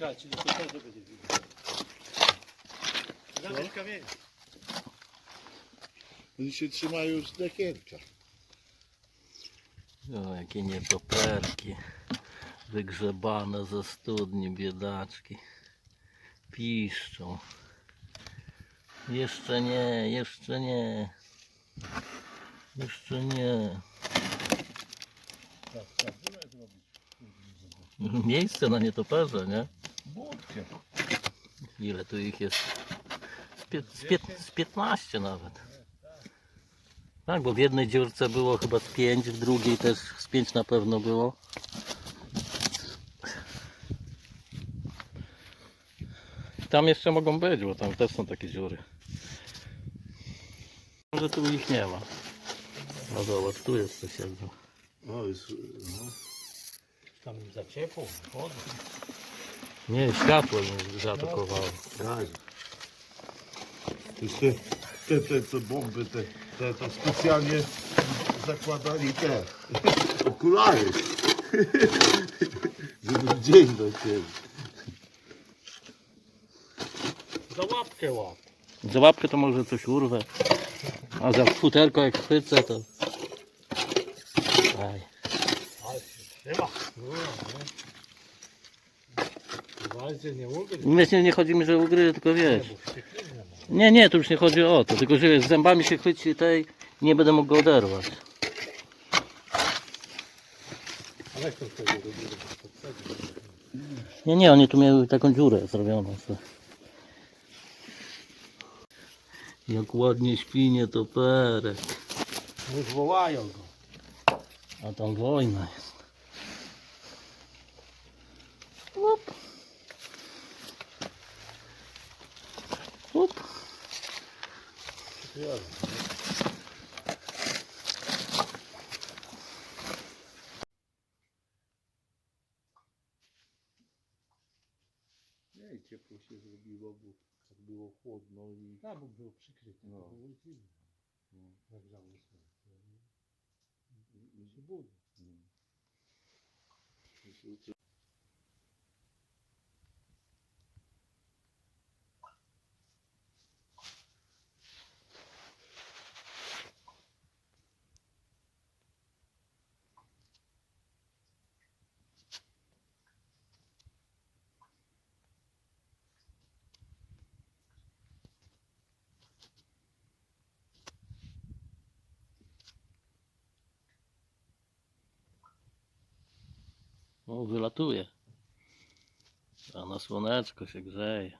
Czekajcie, to też będzie widać. Zabierz kamień. Oni się trzymają już z dekierka. O, jakie nietoperki. Wygrzebane ze studni, biedaczki. Piszczą. Jeszcze nie, jeszcze nie. Jeszcze nie. Tak, tak. Miejsce na nietoperze, nie? Ile tu ich jest? Z, pie, z, pię, z 15 nawet. Tak, bo w jednej dziurce było chyba z 5, w drugiej też z 5 na pewno było. Tam jeszcze mogą być, bo tam też są takie dziury. Może tu ich nie ma. No zobacz, tu jest coś jakby. O, jest, no. Tam za ciepło, woda. Nie, światło mnie zaatakowało. Tak. Te, te, te, te bomby, te, te, to specjalnie zakładali te okulary. Żeby w dzień lecieli. Za łapkę łap. Za łapkę to może coś urwę. A za futerko jak chwycę to... Aj. Ale się trzyma. Uważajcie, nie ugryź. Właśnie nie chodzi mi, że ugryzie, tylko wiesz. Nie, nie, tu już nie chodzi o to, tylko że wiesz, zębami się chwyci tej nie będę mógł go oderwać. To. Nie, nie, oni tu miały taką dziurę zrobioną. Jak ładnie śpi nietoperek. Już wołają go. A tam wojna jest. Up. Nie, i ciepło się zrobiło, bo tak było chłodno i... Tam Bóg był przykryty. No. No. Było zimno. Nagrzało się. I się budzi. O, wylatuje. A na słoneczko się grzeje.